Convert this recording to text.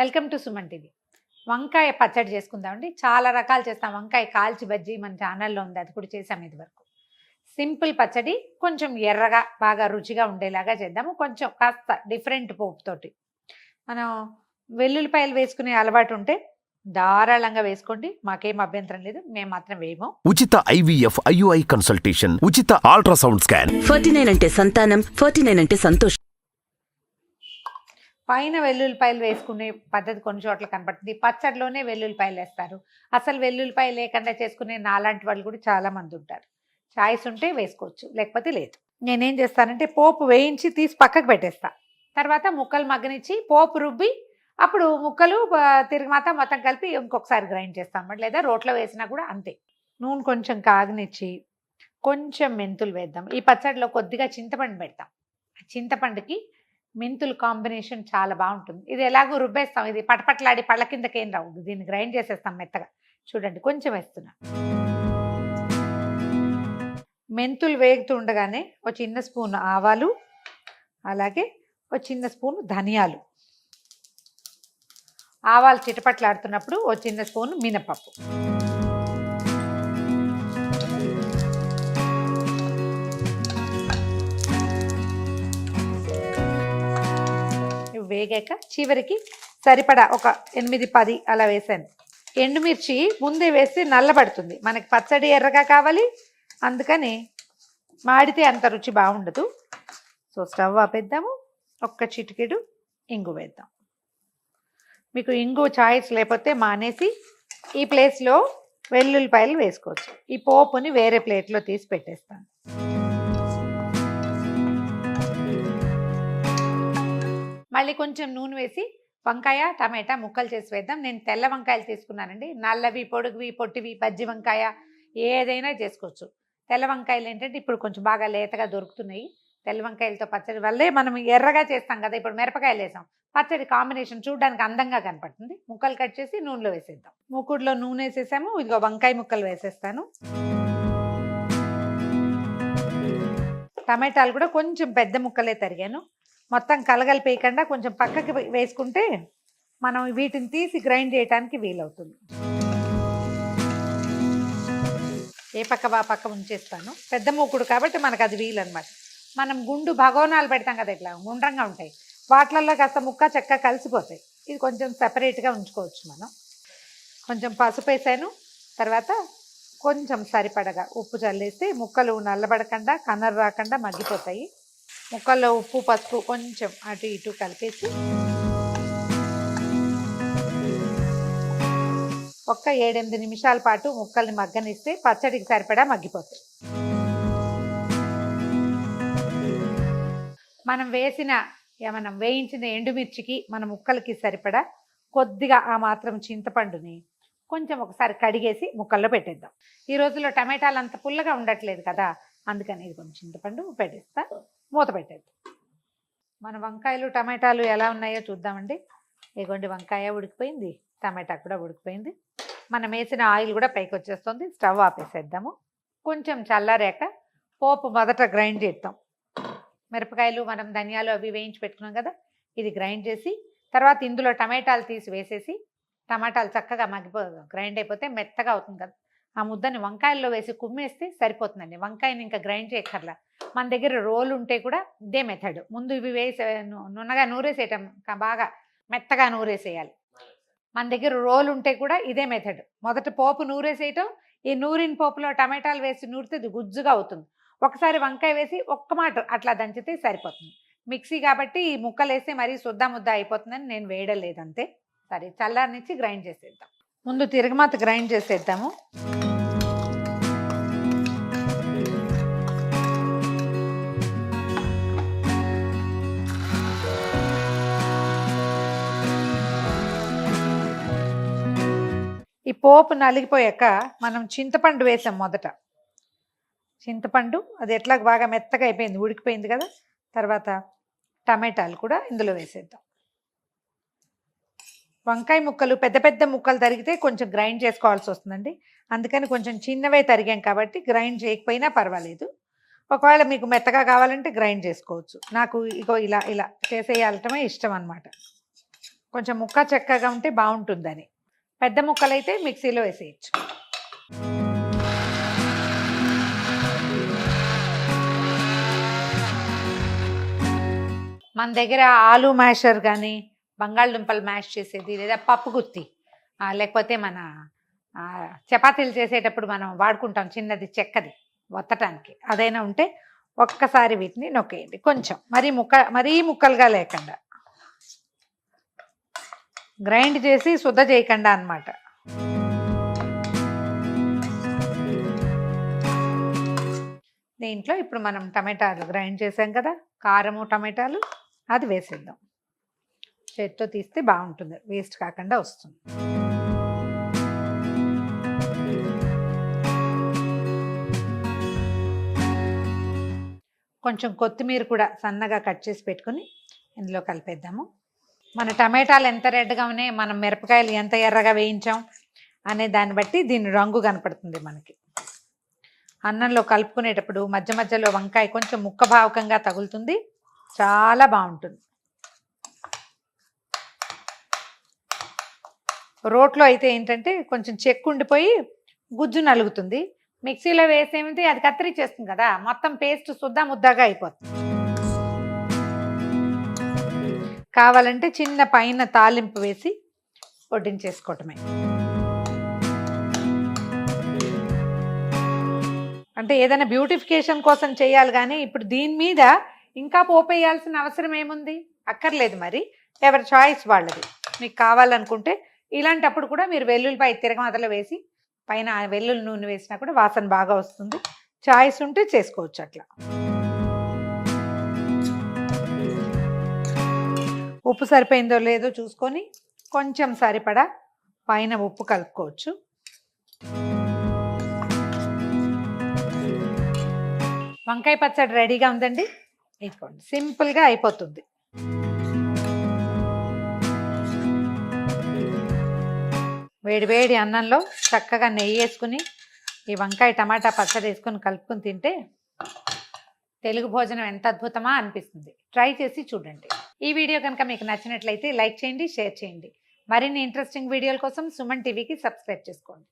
Welcome to Suman TV. వంకాయ పచ్చడి చేసుకుందామండి చాలా రకాలు చేస్తాం. వంకాయ కాల్చి బజ్జీ మన ఛానల్లో ఉంది. అది కూడా చేసాం ఇది వరకు. సింపుల్ పచ్చడి కొంచెం ఎర్రగా బాగా రుచిగా ఉండేలాగా చేద్దాము. కొంచెం కాస్త డిఫరెంట్ పోపు తోటి. మనం వెల్లుల్లిపాయలు వేసుకునే అలవాటు ఉంటే ధారాళంగా వేసుకోండి. మాకేం అభ్యంతరం లేదు. మేము మాత్రం వేయము. ఉచిత ఐవీఎఫ్ ఐయుఐ కన్సల్టేషన్ ఉచిత అల్ట్రాసౌండ్ స్కాన్. ఫార్టీ నైన్ అంటే సంతానం ఫార్టీ నైన్ అంటే సంతోషం. పైన వెల్లుల్లిపాయలు వేసుకునే పద్ధతి కొన్ని చోట్ల కనపడుతుంది. పచ్చడిలోనే వెల్లుల్లిపాయలు వేస్తారు. అసలు వెల్లుల్లిపాయ లేకుండా చేసుకునే నాలాంటి వాళ్ళు కూడా చాలామంది ఉంటారు. చాయిస్ ఉంటే వేసుకోవచ్చు లేకపోతే లేదు. నేనేం చేస్తానంటే పోపు వేయించి తీసి పక్కకు పెట్టేస్తా. తర్వాత ముక్కలు మగ్గనిచ్చి పోపు రుబ్బి అప్పుడు ముక్కలు తిరిగి తిరిగిమాత మొత్తం కలిపి ఇంకొకసారి గ్రైండ్ చేస్తాం. అనమాట లేదా రోట్లో వేసినా కూడా అంతే. నూనె కొంచెం కాగనిచ్చి కొంచెం మెంతులు వేద్దాం. ఈ పచ్చడిలో కొద్దిగా చింతపండు పెడతాం. చింతపండుకి మెంతులు కాంబినేషన్ చాలా బాగుంటుంది. ఇది ఎలాగో రుబ్బేస్తాం. ఇది పటపట్లాడి పళ్ళ కిందకేం రావు దీన్ని గ్రైండ్ చేసేస్తాం మెత్తగా. చూడండి కొంచెం వేస్తున్నా. మెంతులు వేగుతూ ఉండగానే ఒక చిన్న స్పూన్ ఆవాలు అలాగే ఒక చిన్న స్పూన్ ధనియాలు. ఆవాలు చిటపట్లాడుతున్నప్పుడు ఒక చిన్న స్పూన్ మినపప్పు. వేగాక చివరికి సరిపడా ఒక ఎనిమిది పది అలా వేసాను ఎండుమిర్చి ముందే వేస్తే నల్లబడుతుంది. మనకి పచ్చడి ఎర్రగా కావాలి. అందుకని మాడితే అంత రుచి బాగుండదు. సో స్టవ్ ఆపేద్దాము. ఒక్క చిటికెడు ఇంగు వేద్దాం. మీకు ఇంగు చాయిస్ లేకపోతే మానేసి ఈ ప్లేస్లో వెల్లుల్లిపాయలు వేసుకోవచ్చు. ఈ పోపుని వేరే ప్లేట్లో తీసి పెట్టేస్తాను. మళ్ళీ కొంచెం నూనె వేసి వంకాయ టమాటా ముక్కలు చేసి వేద్దాం. నేను తెల్ల వంకాయలు తీసుకున్నానండి. నల్లవి పొడుగువి పొట్టివి బజ్జి వంకాయ ఏదైనా చేసుకోవచ్చు. తెల్ల వంకాయలు ఏంటంటే ఇప్పుడు కొంచెం బాగా లేతగా దొరుకుతున్నాయి. తెల్ల వంకాయలతో పచ్చడి వల్లే మనం ఎర్రగా చేస్తాం కదా. ఇప్పుడు మిరపకాయలు వేసాం. పచ్చడి కాంబినేషన్ చూడడానికి అందంగా కనపడుతుంది. ముక్కలు కట్ చేసి నూనెలో వేసేద్దాం. మూకుడులో నూనె వేసేసాము. ఇదిగో వంకాయ ముక్కలు వేసేస్తాను. టమాటాలు కూడా కొంచెం పెద్ద ముక్కలే తరిగాను. మొత్తం కలగలిపేయకుండా కొంచెం పక్కకి వేసుకుంటే మనం వీటిని తీసి గ్రైండ్ చేయడానికి వీలవుతుంది. ఏ పక్క బా పక్క ఉంచేస్తాను. పెద్ద మూకుడు కాబట్టి మనకు అది వీలు అనమాట మనం గుండు భగవనాలు పెడతాం కదా ఇట్లా గుండ్రంగా ఉంటాయి. వాటిలలో కాస్త ముక్క చెక్క కలిసిపోతాయి. ఇది కొంచెం సెపరేట్గా ఉంచుకోవచ్చు మనం. కొంచెం పసుపు వేసాను. తర్వాత కొంచెం సరిపడగా ఉప్పు చల్లేస్తే ముక్కలు నల్లబడకుండా కన్నర రాకుండా మగ్గిపోతాయి. ముక్కల్లో ఉప్పు పసుపు కొంచెం అటు ఇటు కలిపేసి ఒక్క ఏడెనిమిది నిమిషాల పాటు ముక్కల్ని మగ్గనిస్తే పచ్చడికి సరిపడా మగ్గిపోతాయి. మనం వేసిన మనం వేయించిన ఎండుమిర్చికి మన ముక్కలకి సరిపడా కొద్దిగా ఆ మాత్రం చింతపండుని కొంచెం ఒకసారి కడిగేసి ముక్కల్లో పెట్టేద్దాం. ఈ రోజుల్లో టమాటాలు అంత పుల్లగా ఉండట్లేదు కదా అందుకని ఇది కొంచెం చింతపండు పెట్టేస్తా. మూత పెట్టేద్దాం. మన వంకాయలు టమాటాలు ఎలా ఉన్నాయో చూద్దామండి. ఇగోండి వంకాయ ఉడికిపోయింది. టమాటా కూడా ఉడికిపోయింది. మనం వేసిన ఆయిల్ కూడా పైకి వచ్చేస్తుంది. స్టవ్ ఆపేసేద్దాము. కొంచెం చల్లారాక పోపు మొదట గ్రైండ్ చేద్దాం. మిరపకాయలు మనం ధనియాలు అవి వేయించి పెట్టుకున్నాం కదా ఇది గ్రైండ్ చేసి తర్వాత ఇందులో టమాటాలు తీసి వేసేసి టమాటాలు చక్కగా మగ్గిపో గ్రైండ్ అయిపోతే మెత్తగా అవుతుంది కదా. ఆ ముద్దని వంకాయల్లో వేసి కుమ్మేస్తే సరిపోతుందండి. వంకాయని ఇంకా గ్రైండ్ చేయక్కర్లా. మన దగ్గర రోల్ ఉంటే కూడా ఇదే మెథడ్ ముందు ఇవి వేసే నున్నగా నూరేసేయటం బాగా మెత్తగా నూరేసేయాలి. మన దగ్గర రోల్ ఉంటే కూడా ఇదే మెథడ్ మొదట పోపు నూరేసేయటం ఈ నూరిన పోపులో టమాటాలు వేసి నూరితే ఇది గుజ్జుగా అవుతుంది. ఒకసారి వంకాయ వేసి ఒక్క మాట అట్లా దంచితే సరిపోతుంది. మిక్సీ కాబట్టి ఈ ముక్కలు వేస్తే మరీ శుద్ధ ముద్ద అయిపోతుందని నేను వేయడం లేదంతే. సరే చల్లారనిచ్చి గ్రైండ్ చేసేద్దాం. ముందు తిరగమాత గ్రైండ్ చేసేద్దాము. పోపు నలిగిపోయాక మనం చింతపండు వేసాం మొదట. చింతపండు అది ఎట్లా బాగా మెత్తగా అయిపోయింది ఉడికిపోయింది కదా? తర్వాత టమాటాలు కూడా ఇందులో వేసేద్దాం. వంకాయ ముక్కలు పెద్ద పెద్ద ముక్కలు తరిగితే కొంచెం గ్రైండ్ చేసుకోవాల్సి వస్తుందండి. అందుకని కొంచెం చిన్నవే తరిగాం కాబట్టి గ్రైండ్ చేయకపోయినా పర్వాలేదు. ఒకవేళ మీకు మెత్తగా కావాలంటే గ్రైండ్ చేసుకోవచ్చు. నాకు ఇగో ఇలా ఇలా చేసేయాలటమే ఇష్టం అనమాట కొంచెం ముక్క చెక్కగా ఉంటే బాగుంటుందని. పెద్ద ముక్కలైతే మిక్సీలో వేసేయచ్చు. మన దగ్గర ఆలు మ్యాషర్ కానీ బంగాళదుంపలు మ్యాష్ చేసేది లేదా పప్పు గుత్తి లేకపోతే మన చపాతీలు చేసేటప్పుడు మనం వాడుకుంటాం చిన్నది చెక్కది వత్తటానికి. అదైనా ఉంటే ఒక్కసారి వీటిని నొక్కేయండి. కొంచెం మరీ ముక్క మరీ ముక్కలుగా లేకుండా. గ్రైండ్ చేసి శుద్ధ చేయకుండా అన్నమాట. దీంట్లో ఇప్పుడు మనం టమాటాలు గ్రైండ్ చేసాం కదా కారము టమాటాలు అది వేసేద్దాం. చేతితో తీస్తే బాగుంటుంది వేస్ట్ కాకుండా వస్తుంది. కొంచెం కొత్తిమీర కూడా సన్నగా కట్ చేసి పెట్టుకుని ఇందులో కలిపేద్దాము. మన టమాటాలు ఎంత రెడ్గా ఉన్నాయి మనం మిరపకాయలు ఎంత ఎర్రగా వేయించాం అనే దాన్ని బట్టి దీని రంగు కనపడుతుంది మనకి. అన్నంలో కలుపుకునేటప్పుడు మధ్య మధ్యలో వంకాయ కొంచెం ముక్క భావకంగా తగులుతుంది. చాలా బాగుంటుంది. రోట్లో అయితే ఏంటంటే కొంచెం చెక్కు ఉండిపోయి గుజ్జు నలుగుతుంది. మిక్సీలో వేసేమిటి అది కత్తిరించేస్తుంది కదా. మొత్తం పేస్ట్ శుద్ధ ముద్దగా అయిపోతుంది. కావాలంటే చిన్న పైన తాలింపు వేసి వడ్డించేసుకోవటమే. అంటే ఏదైనా బ్యూటిఫికేషన్ కోసం చేయాలి కానీ ఇప్పుడు దీని మీద ఇంకా పోపేయాల్సిన అవసరం ఏముంది? అక్కర్లేదు మరి. ఎవరి చాయిస్ వాళ్ళది. మీకు కావాలనుకుంటే ఇలాంటప్పుడు కూడా మీరు వెల్లుల్లిపాయ తిరగమాతలో వేసి పైన వెల్లుల్లి నూనె వేసినా కూడా వాసన బాగా వస్తుంది. చాయిస్ ఉంటే చేసుకోవచ్చు అట్లా. ఉప్పు సరిపోయిందో లేదో చూసుకొని కొంచెం సరిపడా పైన ఉప్పు కలుపుకోవచ్చు. వంకాయ పచ్చడి రెడీగా ఉందండి? ఇదిగోండి సింపుల్గా అయిపోతుంది. వేడివేడి అన్నంలో చక్కగా నెయ్యి వేసుకుని ఈ వంకాయ టమాటా పచ్చడి వేసుకొని కలుపుకొని తింటే తెలుగు భోజనం ఎంత అద్భుతమా అనిపిస్తుంది. ట్రై చేసి చూడండి. ఈ వీడియో కనుక మీకు నచ్చినట్లయితే లైక్ చేయండి షేర్ చేయండి. మరిన్ని ఇంట్రెస్టింగ్ వీడియోల కోసం సుమన్ టీవీకి సబ్స్క్రైబ్ చేసుకోండి.